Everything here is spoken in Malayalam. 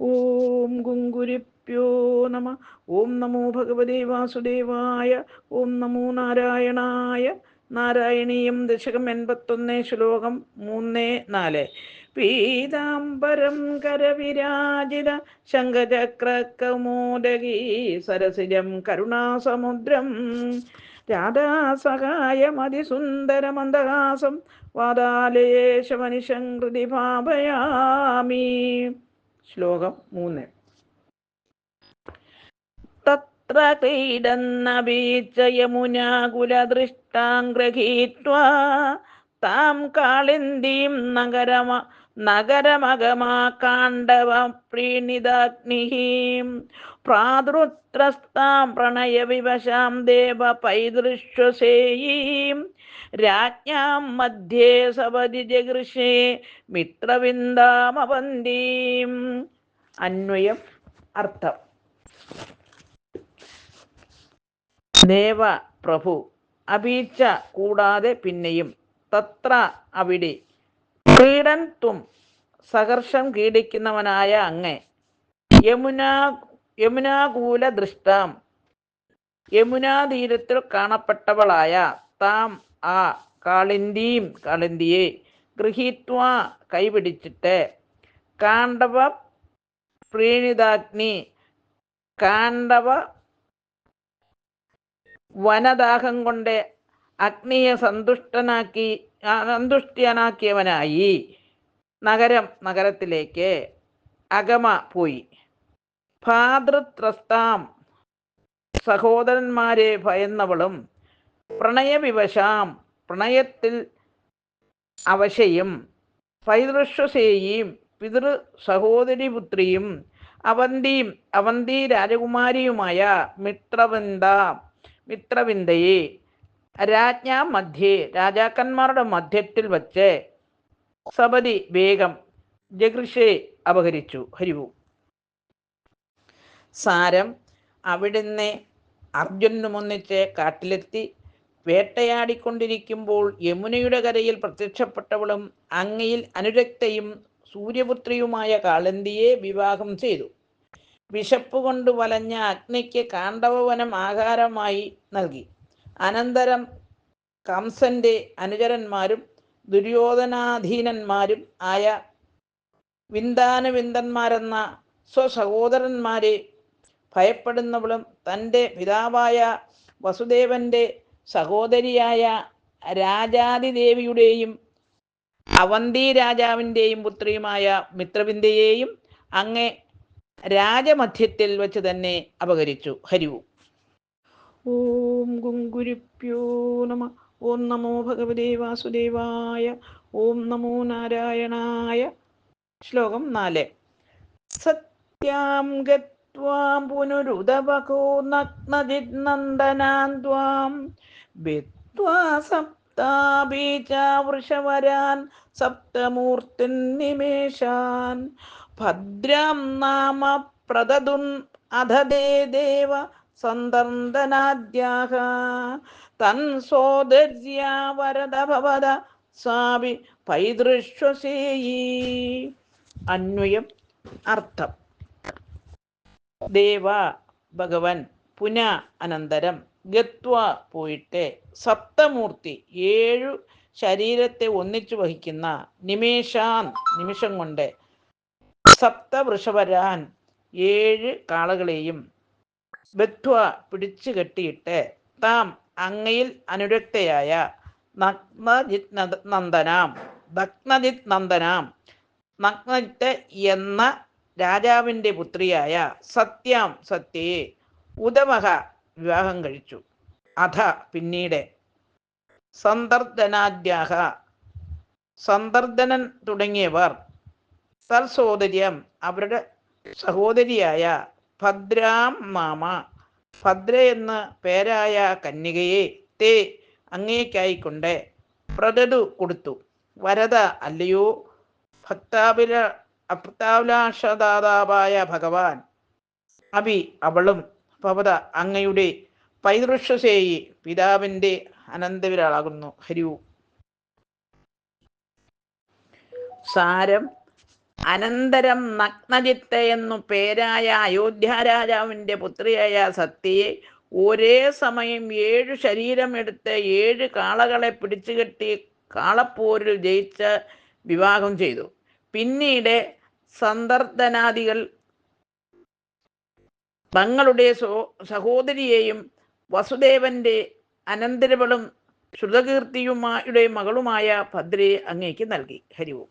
ഓം ഗുങ്കുരിപ്യോ നമ. ഓം നമോ ഭഗവതേ വാസുദേവായ. ഓം നമോ നാരായണായ. നാരായണീയം ദശകം എൺപത്തൊന്ന് ശ്ലോകം മൂന്ന് നാല്. പീതാംബരം കരവിരാജിത. ശങ്കചക്രകൗമോദകീ സരസിജം കരുണാസമുദ്രം. രാധാസഹായമതിസുന്ദരമന്ദഹാസം മന്ദഹാസം കൃതി ഭാവയാമി ശ്ലോകം മൂന്ന്. തത്ര ക്രീഡന്നബീച്ച യമുനാകുലദൃഷ്ടാം ഗൃഹീത്വാ താം കാളിന്ദീം നഗരമ നഗരമഗമാ കാണ്ഡവ പ്രീണിതാഗ്നിഹീം പ്രാതൃത്രസ്താം പ്രണയവിവശാം ദേവ പൈതൃശ്വസേയീം രാജ്ഞാം മധ്യേ സവതി ജഗൃഷേ മിത്രവിന്ദാമവന്തീം. അന്വയം അർത്ഥം. ദേവ പ്രഭു അപീച്ച കൂടാതെ പിന്നെയും. തത്ര അവിടെ ക്രീഡൻ തും സഹർഷം കീടിക്കുന്നവനായ അങ്ങേ. യമുനാ യമുനാകൂല ദൃഷ്ടാം. യമുനാതീരത്തിൽ കാണപ്പെട്ടവളായ താം ആ കാളിന്തിയും കാളിന്തിയെ ഗൃഹീത്വ കൈപിടിച്ചിട്ട് കാണ്ഡവ പ്രീണിതാഗ്നി കാണ്ഡവ വനദാഹം കൊണ്ട് അഗ്നിയെ സന്തുഷ്ടനാക്കി ആ, സന്തുഷ്ടനാക്കിയവനായി നഗരം നഗരത്തിലേക്ക് അഗമ പോയി. ഭാതൃത്രസ്താം സഹോദരന്മാരെ ഭയന്നവളും പ്രണയവിവശാം പ്രണയത്തിൽ അവശയും. പൈതൃശ്വസേയും പിതൃ സഹോദരി പുത്രിയും അവന്തിയും അവന്തി രാജകുമാരിയുമായ മിത്രവിന്ദ മിത്രവിന്ദയെ രാജ്ഞാ മധ്യേ രാജാക്കന്മാരുടെ മധ്യത്തിൽ വച്ച് സപതി വേഗം ജഗൃഷെ അപഹരിച്ചു. ഹരിവു സാരം അവിടുന്ന് അർജുനുമൊന്നിച്ച് കാട്ടിലെത്തി. വേട്ടയാടിക്കൊണ്ടിരിക്കുമ്പോൾ യമുനയുടെ കരയിൽ പ്രത്യക്ഷപ്പെട്ടവളും അങ്ങയിൽ അനുരക്തയും സൂര്യപുത്രിയുമായ കാളന്തിയെ വിവാഹം ചെയ്തു. വിശപ്പ് കൊണ്ട് വലഞ്ഞ അഗ്നിക്ക് കാണ്ഡവവനം ആഹാരമായി നൽകി. അനന്തരം കംസന്റെ അനുചരന്മാരും ദുര്യോധനാധീനന്മാരും ആയ വിന്ദാനുവിന്ദന്മാരെന്ന സ്വസഹോദരന്മാരെ ഭയപ്പെടുന്നവളും തന്റെ പിതാവായ വസുദേവന്റെ സഹോദരിയായ രാജാതിദേവിയുടെയും അവന്തി രാജാവിന്റെയും പുത്രിയുമായ മിത്രവിന്ദയെയും അങ്ങേ രാജമധ്യത്തിൽ വെച്ച് തന്നെ അപകരിച്ചു. ഹരിവു ഓം ഗുങ്കുരുപ്യോ നമ. ഓം നമോ ഭഗവതേ വാസുദേവായ. ഓം നമോ നാരായണായ. ശ്ലോകം നാല്. സത്യാം ഗത്വാം പുനരുദവകോ നഗ്നജിനന്ദനാൻ ത്വാം. വിദ്വാ സപ്താബീജാ വൃഷവരാൻ സപ്തമൂർത്തിൻ നിമേഷാൻ. ഭദ്രാം നാമ പ്രദതുൻ അധദേ ദേവ സന്ദർദനാദ്യാഹ തൻ സോദര്യാ വരദ ഭവത സാവി പൈതൃശ്വസേയി. അന്വയം അർത്ഥം. ദേവ ഭഗവൻ പുന അനന്തരം ഗത്വ പോയിട്ട് സപ്തമൂർത്തി ഏഴു ശരീരത്തെ ഒന്നിച്ചു വഹിക്കുന്ന നിമേഷാൻ നിമിഷം കൊണ്ട് സപ്തവൃഷവരാൻ ഏഴ് കാളകളെയും ബത്വ പിടിച്ചു കെട്ടിയിട്ട് താം അങ്ങയിൽ അനുരക്തയായ നഗ്നജിത് നന്ദ- നന്ദനാം ഭഗ്നജിത് നന്ദനാം നഗ്നജിത്ത് എന്ന രാജാവിന്റെ പുത്രിയായ സത്യാം സത്യയെ ഉദമഹ വിവാഹം കഴിച്ചു. അധ പിന്നീട് സന്ദർദനാദ്യാഹ സന്ദർദനൻ തുടങ്ങിയവർ തൽസോദര്യം അവരുടെ സഹോദരിയായ ഭദ്രാം മാമ. ഭദ്ര എന്ന പേരായ കന്യകയെ തേ അങ്ങേക്കായിക്കൊണ്ട് പ്രതടു കൊടുത്തു. വരത അല്ലയോ? ഭക്താഭില അഭക്താഭിലാഷദാതാവായ ഭഗവാൻ. അഭി അവളും ഭവത അങ്ങയുടെ പൈതൃഷസേയി പിതാവിന്റെ അനന്തവിരാളാകുന്നു. ഹരിവു സാരം അനന്തരം നഗ്നജിത്ത എന്നു പേരായ അയോധ്യ രാജാവിന്റെ പുത്രിയായ സത്യയെ ഒരേ സമയം ഏഴു ശരീരമെടുത്ത് ഏഴ് കാളകളെ പിടിച്ചുകെട്ടി കാളപ്പോരിൽ ജയിച്ച് വിവാഹം ചെയ്തു. പിന്നീട് സന്ദർദനാദികൾ തങ്ങളുടെ സഹോദരിയെയും വസുദേവന്റെ അനന്തരവളും ശ്രുതകീർത്തിയുമായുടെ മകളുമായ ഭദ്രയെ അങ്ങേക്ക് നൽകി. ഹരിവും